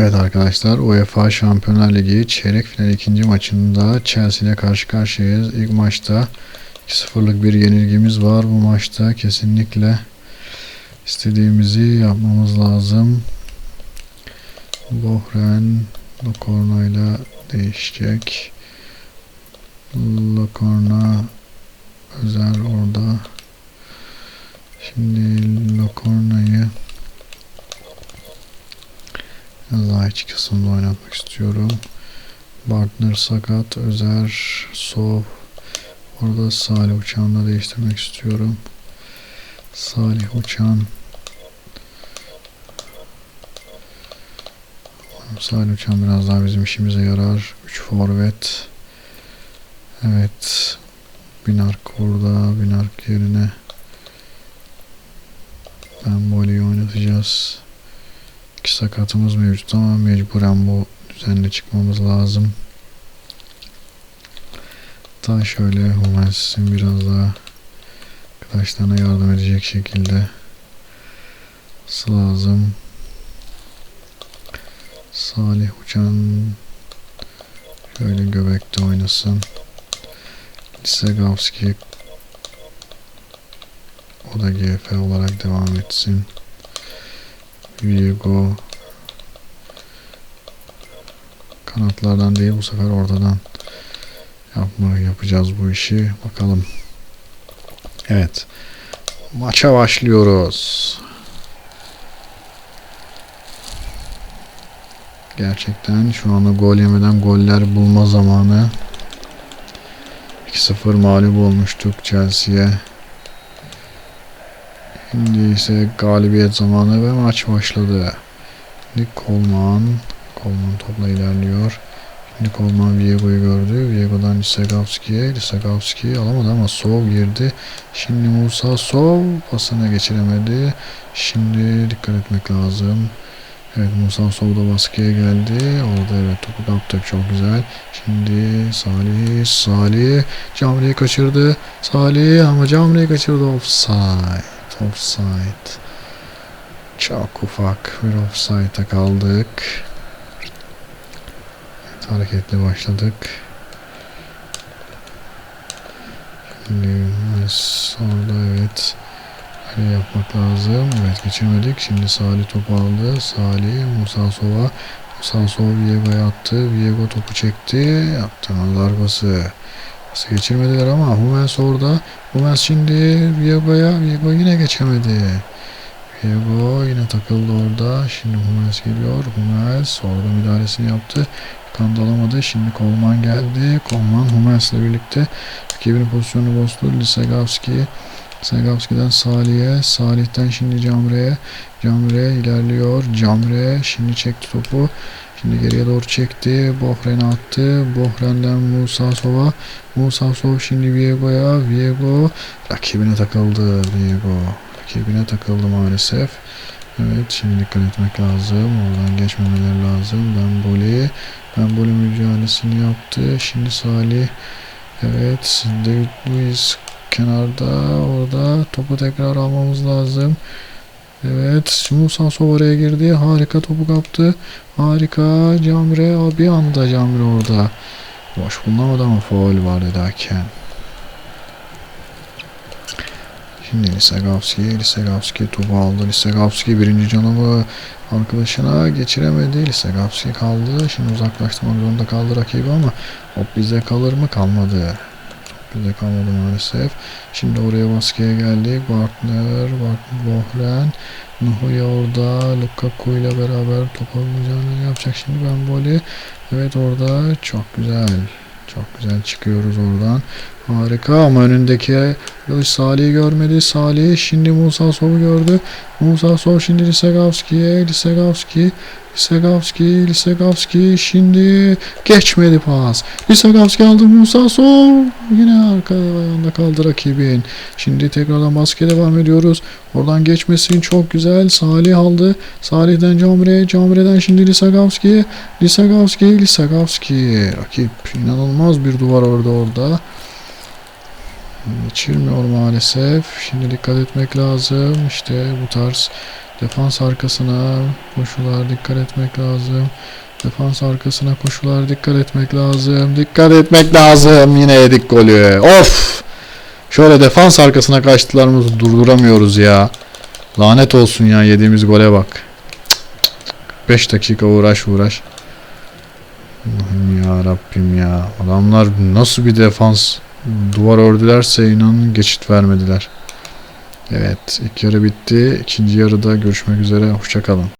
Evet arkadaşlar UEFA Şampiyonlar Ligi çeyrek final ikinci maçında Chelsea ile karşı karşıyayız. İlk maçta 2-0'lık bir yenilgimiz var. Bu maçta kesinlikle istediğimizi yapmamız lazım. Bohren Lokorna ile değişecek. Lokorna özel orada. Şimdi Lokorna'yı Biraz daha iç kısımda oynatmak istiyorum. Partner sakat, Özer, Sov. Orada Salih Uçan'la değiştirmek istiyorum. Salih Uçan. Salih Uçan biraz daha bizim işimize yarar. 3 forvet. Evet. Binark orada. Binark yerine ben Boli'yi oynatacağız. İki sakatımız mevcut ama mecburen bu düzenle çıkmamız lazım. Daha şöyle Humans'in biraz daha arkadaşlarına yardım edecek şekilde lazım. Salih Uçan şöyle göbekte oynasın. Segavski o da GF olarak devam etsin. Viego kanatlardan değil bu sefer ortadan yapma yapacağız bu işi. Bakalım. Evet. Maça başlıyoruz. Gerçekten şu anda gol yemeden goller bulma zamanı. 2-0 mağlup olmuştuk Chelsea'ye. Şimdi ise galibiyet zamanı ve maç başladı. Şimdi Coleman. Coleman topla ilerliyor. Şimdi Coleman Viego'yu gördü. Viego'dan Lisagowski'ye. Lisagowski alamadı ama Sov girdi. Şimdi Musa Sov pasına geçiremedi. Şimdi dikkat etmek lazım. Evet Musa Sov da baskıya geldi. Orada evet topu kaptık çok güzel. Şimdi Salih Salih Camri'yi kaçırdı. Salih ama Camri'yi kaçırdı offside offside. Çok ufak bir offside'a kaldık. Evet, hareketli başladık. Şimdi orada evet hani yapmak lazım. Evet geçemedik. Şimdi Salih topu aldı. Salih Musa Sova Musa Sova Viego'ya attı. Viego topu çekti. Yaptı darbası. Nasıl geçirmediler ama Hummels orada. Hummels şimdi Viego'ya. Viego yine geçemedi. Viego yine takıldı orada. Şimdi Hummels geliyor. Hummels orada müdahalesini yaptı. Kandı alamadı. Şimdi Kolman geldi. Kolman Hummels'le birlikte rakibinin pozisyonunu bozdu. Lisagowski Lisagowski'den Salih'e. Salih'ten şimdi Camre'ye. Camre ilerliyor. Camre şimdi çekti topu. Şimdi geriye doğru çekti. Bohren'e attı. Bohren'den Musa Sova. Musa Sov şimdi Viego'ya. Viego rakibine takıldı. Viego rakibine takıldı maalesef. Evet şimdi dikkat etmek lazım. Oradan geçmemeleri lazım. Ben Boli. Ben Boli mücadelesini yaptı. Şimdi Salih. Evet. David Luiz kenarda. Orada topu tekrar almamız lazım. Evet. Musa Sov oraya girdi. Harika topu kaptı. Harika. Camre. Bir anda Camre orada. Boş bulunamadı ama faul var dedi. Şimdi Lisagowski, Lisagowski topu aldı. Lisagowski birinci canımı arkadaşına geçiremedi. Lisagowski kaldı. Şimdi uzaklaştırmak zorunda kaldı rakibi ama top bize kalır mı? Kalmadı. Bize kalmadı maalesef. Şimdi oraya baskıya geldik. Bartner, Bohren. Nuhuya orada. Lukaku ile beraber topa mücadele yapacak. Şimdi ben Boli. Evet orada çok güzel. Çok güzel çıkıyoruz oradan. Harika ama önündeki Salih'i görmedi. Salih şimdi Musa Sov'u gördü. Musa Sov şimdi Lisagowski'ye. Lisagowski. Lisagowski. Lisagowski şimdi geçmedi pas. Lisagowski aldı Musa Sov. Yine arka ayağında kaldı rakibin. Şimdi tekrardan baskıya devam ediyoruz. Oradan geçmesin çok güzel. Salih aldı. Salih'den Camre. Camre'den şimdi Lisagowski. Lisagowski. Lisagowski. Rakip inanılmaz bir duvar orada orada. Geçirmiyor maalesef. Şimdi dikkat etmek lazım. İşte bu tarz Defans arkasına koşular dikkat etmek lazım. Defans arkasına koşular dikkat etmek lazım. Dikkat etmek lazım. Yine yedik golü. Of! Şöyle defans arkasına kaçtılarımızı durduramıyoruz ya. Lanet olsun ya yediğimiz gole bak. 5 dakika uğraş uğraş. Allah'ım ya Rabbim ya. Adamlar nasıl bir defans duvar ördülerse inanın geçit vermediler. Evet ilk yarı bitti. İkinci yarıda görüşmek üzere. Hoşçakalın.